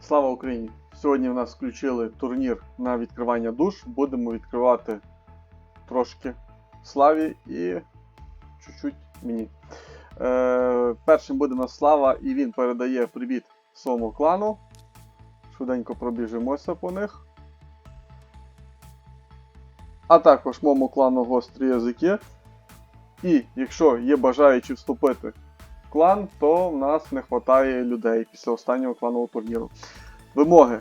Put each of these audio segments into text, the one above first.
Слава Україні! Сьогодні в нас включили турнір на відкривання душ. Будемо відкривати трошки Славі і чуть-чуть мені. Е, першим буде нас Слава, і він передає привіт своєму клану. Швиденько пробіжимося по них. А також моєму клану гострі язики. І якщо є бажаючі вступити в клан, то в нас не вистачає людей після останнього кланового турніру. Вимоги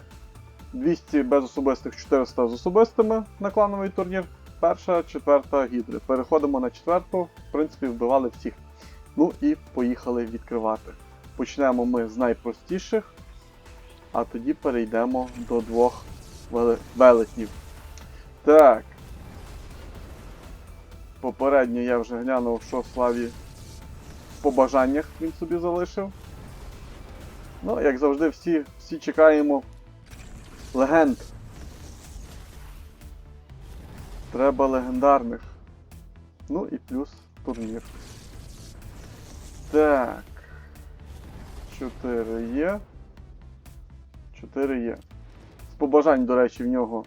200 без особистих, 400 з особистими на клановий турнір. Перша, четверта гідри. Переходимо на четверту, в принципі, вбивали всіх. Ну і поїхали відкривати. Почнемо ми з найпростіших, а тоді перейдемо до двох велетнів. Так. Попередньо я вже глянув, що Славі по бажаннях він собі залишив. Ну, як завжди, всі, всі чекаємо легенд. Треба легендарних. Ну і плюс турнір. Так. 4 є. 4 є. З побажань, до речі, в нього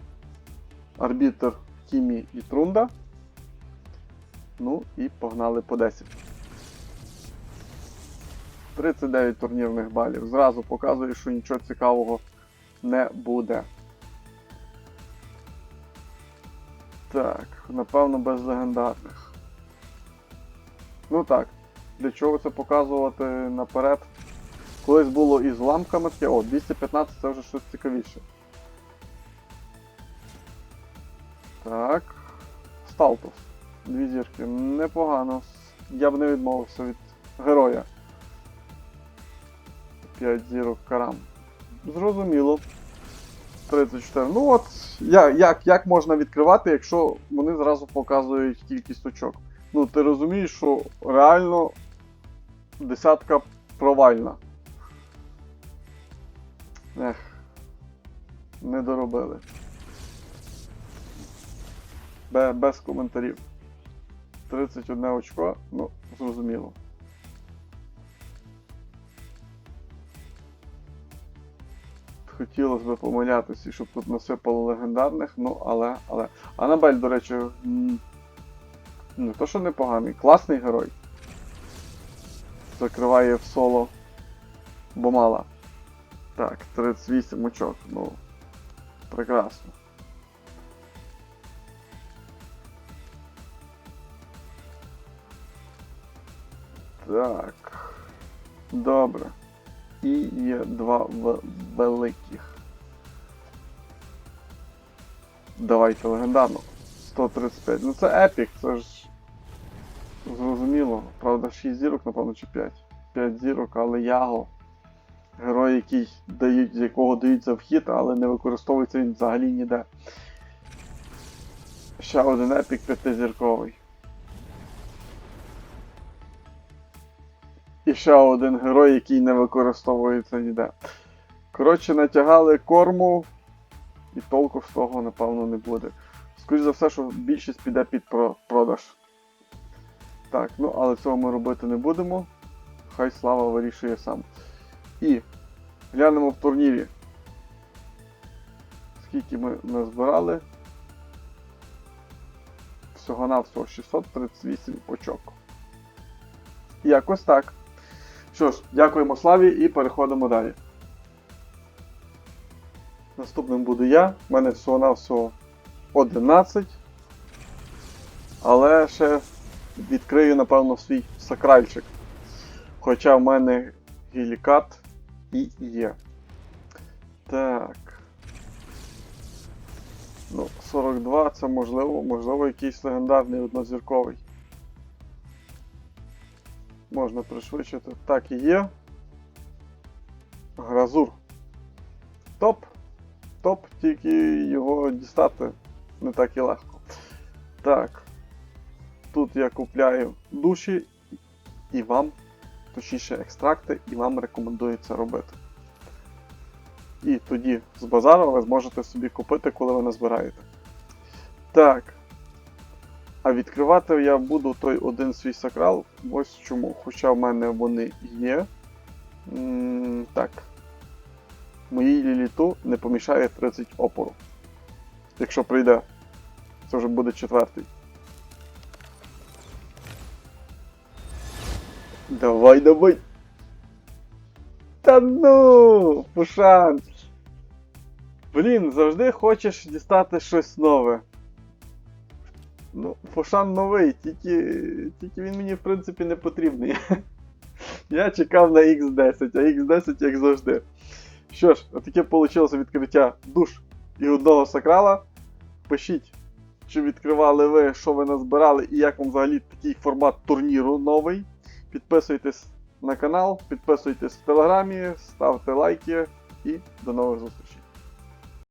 арбітр Кімі і Трунда. Ну і погнали по 10. 39 турнірних балів. Зразу показує, що нічого цікавого не буде. Так, напевно, без легендарних. Ну так, для чого це показувати наперед? Колись було із ламками таке, о, 215 це вже щось цікавіше. Так. Сталтус. Дві зірки. Непогано. Я б не відмовився від героя. 5 зірок карам. Зрозуміло. 34. Ну от, я, як, як можна відкривати, якщо вони зразу показують кількість очок? Ну, ти розумієш, що реально десятка провальна. Ех. Не доробили. Без коментарів. 31 очко, ну, зрозуміло. Хотілося б помилятися, щоб тут насипало легендарних, ну але. але. Анабель, до речі, не то, що непоганий, класний герой. Закриває в соло Бомала. Так, 38 очок, ну. Прекрасно. Так. Добре. І є два в- великих. Давайте легендарно. 135. Ну це епік, це ж. Зрозуміло. Правда, 6 зірок, напевно, чи 5. 5 зірок, але Яго. Герой, який дають, з якого дають вхід, але не використовується він взагалі ніде. Ще один епік п'ятизірковий. І ще один герой, який не використовується ніде. Коротше, натягали корму, і толку з того, напевно, не буде. Скоріше за все, що більшість піде під про- продаж. Так, ну але цього ми робити не будемо. Хай слава вирішує сам. І глянемо в турнірі. Скільки ми назбирали. Всього-навсього 638 очок. Якось так. Що ж, дякуємо Славі і переходимо далі. Наступним буду я. У мене всього-навсього 11. Але ще відкрию, напевно, свій сакральчик. Хоча в мене гілікат і є. Так. Ну, 42 це можливо, можливо, якийсь легендарний однозірковий. Можна пришвидшити. Так і є. Гразур. Топ. Топ, тільки його дістати не так і легко. Так. Тут я купляю душі і вам, точніше екстракти, і вам рекомендую це робити. І тоді з базару ви зможете собі купити, коли ви назбираєте. Так. А відкривати я буду той один свій сакрал. Ось чому. Хоча в мене вони є. М, так. Моїй ліліту не помішає 30 опору. Якщо прийде. Це вже буде четвертий. Давай, давай. Та ну, Пушан. Блін, завжди хочеш дістати щось нове. Ну, Фошан новий, тільки, тільки він мені в принципі не потрібний. Я чекав на X10, а X10 як завжди. Що ж, отаке вийшло відкриття душ і одного сакрала. Пишіть, чи відкривали ви, що ви назбирали і як вам взагалі такий формат турніру новий. Підписуйтесь на канал, підписуйтесь в телеграмі, ставте лайки і до нових зустрічей.